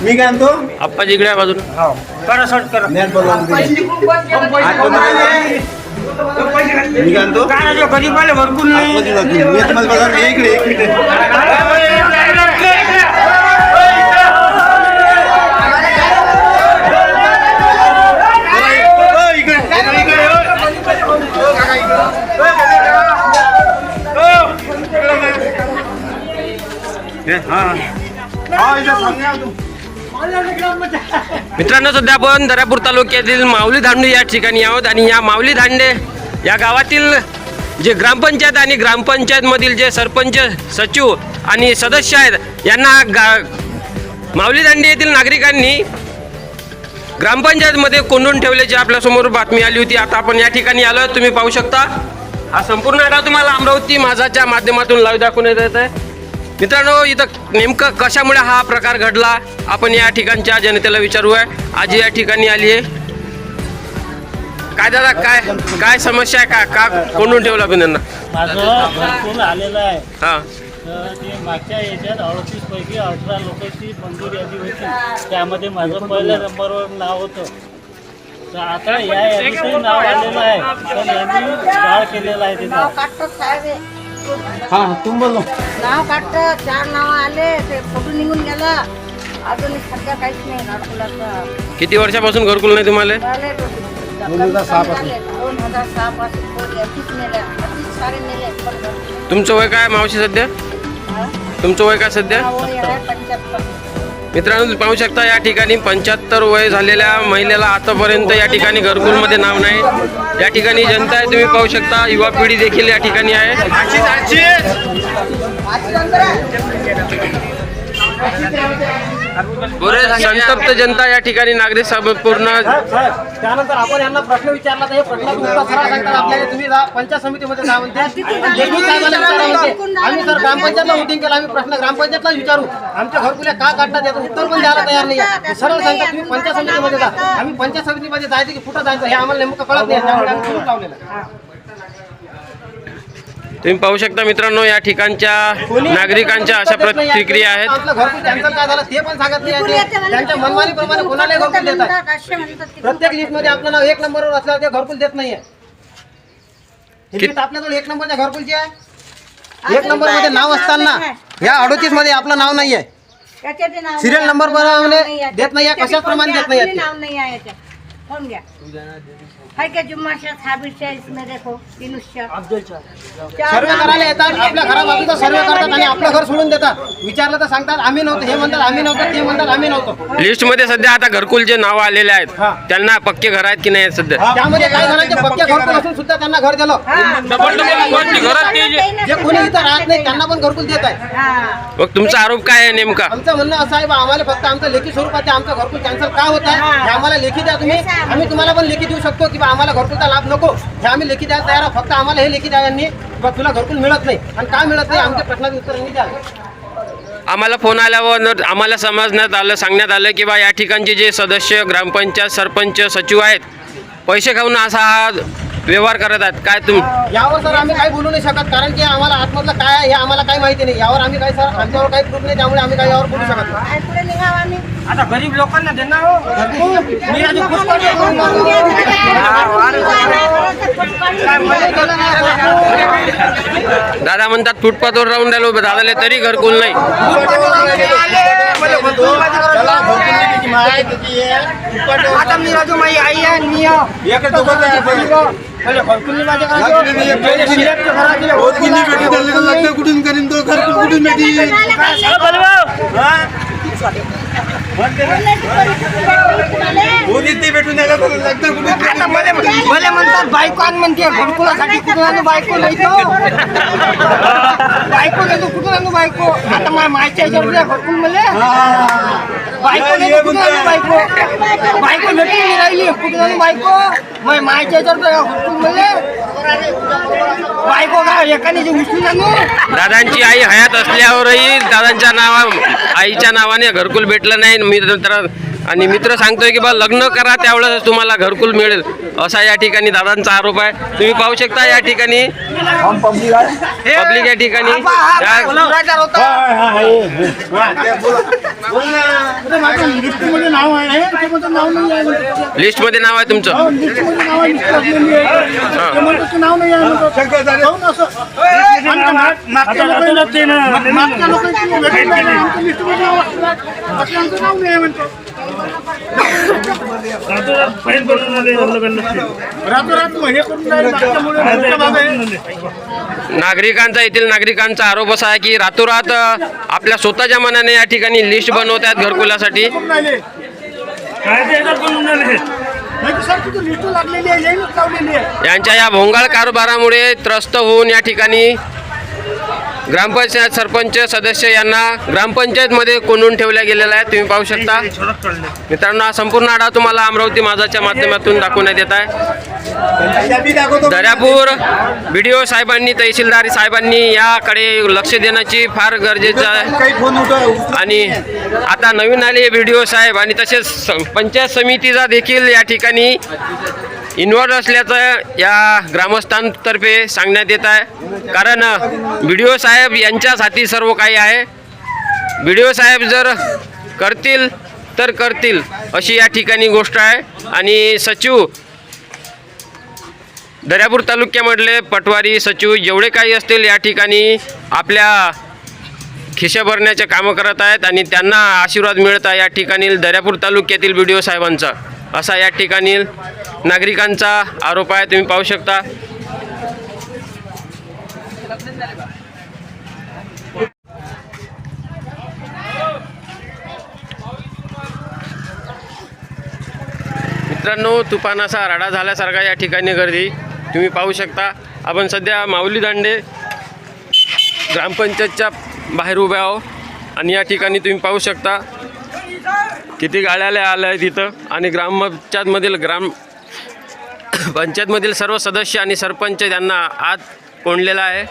मी काय म्हणतो? आप्पा जिगड्या बाजूला. मी काय म्हणतो? आतमध्ये जा तुम्ही. मी तुम्हाला बघा मी इकडे एक मिनिट. मित्रांनो सध्या आपण दर्यापूर तालुक्यातील माऊली धांडे या ठिकाणी आहोत आणि या माऊली धांडे या गावातील जे ग्रामपंचायत आणि ग्रामपंचायतमधील जे सरपंच सचिव आणि सदस्य आहेत यांना गा माऊली दांडे येथील नागरिकांनी ग्रामपंचायतमध्ये कोंडून ठेवल्याची आपल्यासमोर बातमी आली होती. आता आपण या ठिकाणी आलो तुम्ही पाहू शकता. हा संपूर्ण आढावा तुम्हाला अमरावती माझाच्या माध्यमातून लाईव्ह दाखवण्यात येत आहे. मित्रांनो इथं नेमकं कशामुळे हा प्रकार घडला? आपण या ठिकाणच्या जनतेला विचारू आहे आजी या ठिकाणी आली आहे. काय दादा काय काय समस्या आहे? का का कोंडून ठेवलं आपण त्यांना? माझं घरकुल आलेलं आहे. हां. तर ते मागच्या याच्यात अडतीस पैकी अठरा लोकांची मंजुरी यादी होती. त्यामध्ये माझं पहिल्या नंबरवर नाव होतं. तर आता या यादीतही नाव आलेलं आहे. पण यांनी केलेलं आहे तिथं. हा तुम बोलो नाव काढतं चार नाव आले ते फोटो निघून गेला. अजून सध्या काहीच नाही घरकुलाचं. किती वर्षापासून घरकुल नाही तुम्हाला? झाले दोन हजार सहा पासून. दोन हजार सहा पासून पोरी अतीच नेल्या अतीच सारे नेले पण घरकुल- तुमचं वय काय मावशी सध्या? हा? तुमचं वय काय सध्या? हा, वय आहे पंच्याहत्तर. मित्रांनो पाहू शकता या ठिकाणी पंच्याहत्तर वय झालेल्या महिलेला आतापर्यंत या ठिकाणी घरकुलमध्ये नाव नाही. या ठिकाणी जनता आहे तुम्ही पाहू शकता युवा पिढी देखील या ठिकाणी आहे. संतप्त जनता या ठिकाणी नागरिक सभा पूर्ण त्यानंतर आपण यांना प्रश्न विचारला तर हे प्रश्नाचं आपल्याला. तुम्ही जा पंचायत समितीमध्ये जा म्हणते. आम्ही सर ग्रामपंचायतला मिटिंग केलं आम्ही प्रश्न ग्रामपंचायतला विचारू. आमच्या घरकुल्या का काढतात याचं उत्तर पण द्यायला तयार नाही आहे. सरळ सांगतात तुम्ही पंचायत समितीमध्ये जा. आम्ही पंचायत समितीमध्ये जायचं की कुठं जायचं हे आम्हाला नेमकं कळत नाही. त्यामुळे आम्ही लावलेलं तुम्ही पाहू शकता मित्रांनो या ठिकाणच्या नागरिकांच्या अशा प्रतिक्रिया आहेत. प्रत्येक लिस्टमध्ये आपलं नाव एक नंबरवर असल्यावर ते घरकुल देत नाहीये. आपल्याजवळ एक नंबरच्या घरकुलची आहे? एक नंबरमध्ये नाव असताना या अडोतीसमध्ये आपलं नाव नाहीये. नाही आहे. देत नाही कशाच प्रमाणे देत नाही फोन घ्या. है क्या जुम्मा शाह साबिर शाह इसमें देखो दिनुष्य सर्वे करायला येतात आपल्या घराबाजूचा सर्वे करतात आणि आपलं घर सोडून देतात. विचारलं तर सांगतात आम्ही नव्हतो हे म्हणतात आम्ही नव्हतो ते म्हणतात आम्ही नव्हतो. लिस्टमध्ये सध्या आता घरकुलचे नाव आलेले आहेत. त्यांना पक्के घर आहेत की नाही आहेत सध्या? त्यामध्ये काही जणांचे पक्के घरकुल असून सुद्धा त्यांना घर दिलं. डबल डबल घरात जे- जे कोणी इथं राहत नाही त्यांना पण घरकुल देत आहे. मग तुमचा आरोप काय आहे नेमका? आमचं म्हणणं असं आहे बा आम्हाला फक्त आमचं लेखी स्वरूपात आहे, आमचं घरकुल कॅन्सल का होत आहे हे. आम्हाला लेखी द्या तुम्ही. आम्ही तुम्हाला पण लेखी देऊ शकतो की बा आम्हाला घरकुलचा लाभ नको. हे आम्ही लेखी द्यायला तयार आहोत. फक्त आम्हाला हे लेखी द्या यांनी तुला घरकुल मिळत नाही. आणि का मिळत नाही? आमच्या प्रश्नाचं उत्तर यांनी द्या आम्हाला फोन आल्यावर न- आम्हाला समजण्यात आलं सांगण्यात आलं की बा या ठिकाणचे जे सदस्य ग्रामपंचायत सरपंच सचिव आहेत पैसे खाऊन असा हा व्यवहार करत आहेत. काय तुम यावर सर आम्ही काही बोलू नाही शकत कारण की आम्हाला आतमधलं काय आहे हे आम्हाला काही माहिती नाही. यावर आम्ही काही सर आमच्यावर काही प्रूफ नाही त्यामुळे आम्ही काही यावर बोलू शकत नाही. आता गरीब लोकांना देणार मी आधी दादा म्हणतात फुटपाथवर राहून राहिलो दादाला तरी घरकुल नाही. आता मी राजू माझी आई आहे मी घरकुल कुठून करीन तो? घर कुठून भेटी भेटून मला म्हणतात बायको आण म्हणते घरकुलासाठी कुठून आणू बायको? नाही तो. बायको नाही तो कुठून आणू बायको? आता माझ्या मायच्या ह्याच्यावर द्या घरकुल मला. बायको नाही कुठून आणू बायको? बायको भेटून राहिली कुठून आणू बायको? माझ्या मायच्या ह्याच्यावर द्या घरकुल मला. दादांची आई हयात असल्यावरही दादांच्या नावा आईच्या नावाने घरकुल भेटलं नाही. मी तर आणि मित्र सांगतोय की बा लग्न करा त्यावेळेस तुम्हाला घरकुल मिळेल. असा या ठिकाणी दादांचा आरोप आहे. तुम्ही पाहू शकता या ठिकाणी. पब्लिक या ठिकाणी. नाव आहे तुमचं. लिस्ट की नाव नाही आहे मागच्या लोकांनी- नागरिकांचा येथील नागरिकांचा आरोप असा आहे की रातोरात आपल्या स्वतःच्या मनाने या ठिकाणी लिस्ट बनवतात घरकुलासाठी. यांच्या या भोंगाळ कारभारामुळे त्रस्त होऊन या ठिकाणी ग्रामपंचायत सरपंच सदस्य यांना ग्रामपंचायतमध्ये कोंडून ठेवल्या गेलेला आहे तुम्ही पाहू शकता. मित्रांनो हा संपूर्ण आढावा तुम्हाला अमरावती माझाच्या माध्यमातून दाखवण्यात येत आहे. दर्यापूर बीडीओ साहेबांनी तहसीलदार साहेबांनी याकडे लक्ष देण्याची फार गरजेचं आहे. आणि आता नवीन आले व्हिडिओ साहेब आणि तसेच पंचायत समितीचा देखील या ठिकाणी इन्व्हॉल्व असल्याचं या ग्रामस्थांतर्फे सांगण्यात येत आहे. कारण बी डी ओ साहेब यांच्यासाठी सर्व काही आहे. बी डी ओ साहेब जर करतील तर करतील अशी या ठिकाणी गोष्ट आहे. आणि सचिव दर्यापूर तालुक्यामधले पटवारी सचिव जेवढे काही असतील या ठिकाणी आपल्या खिशे भरण्याचे कामं करत आहेत आणि त्यांना आशीर्वाद मिळत आहे या ठिकाणी दर्यापूर तालुक्यातील बी डी ओ साहेबांचा. असा या ठिकाणी नागरिकांचा आरोप आहे तुम्ही पाहू शकता. मित्रांनो तुफानाचा राडा झाल्यासारखा या ठिकाणी गर्दी. तुम्ही पाहू शकता आपण सध्या माऊली दांडे ग्रामपंचायतच्या बाहेर उभे आहो आणि या ठिकाणी तुम्ही पाहू शकता किती गाड्याला आल्या आहेत इथं. आणि ग्रामपंचायतमधील ग्राम पंचायतमधील सर्व सदस्य आणि सरपंच त्यांना आत कोंडलेला आहे?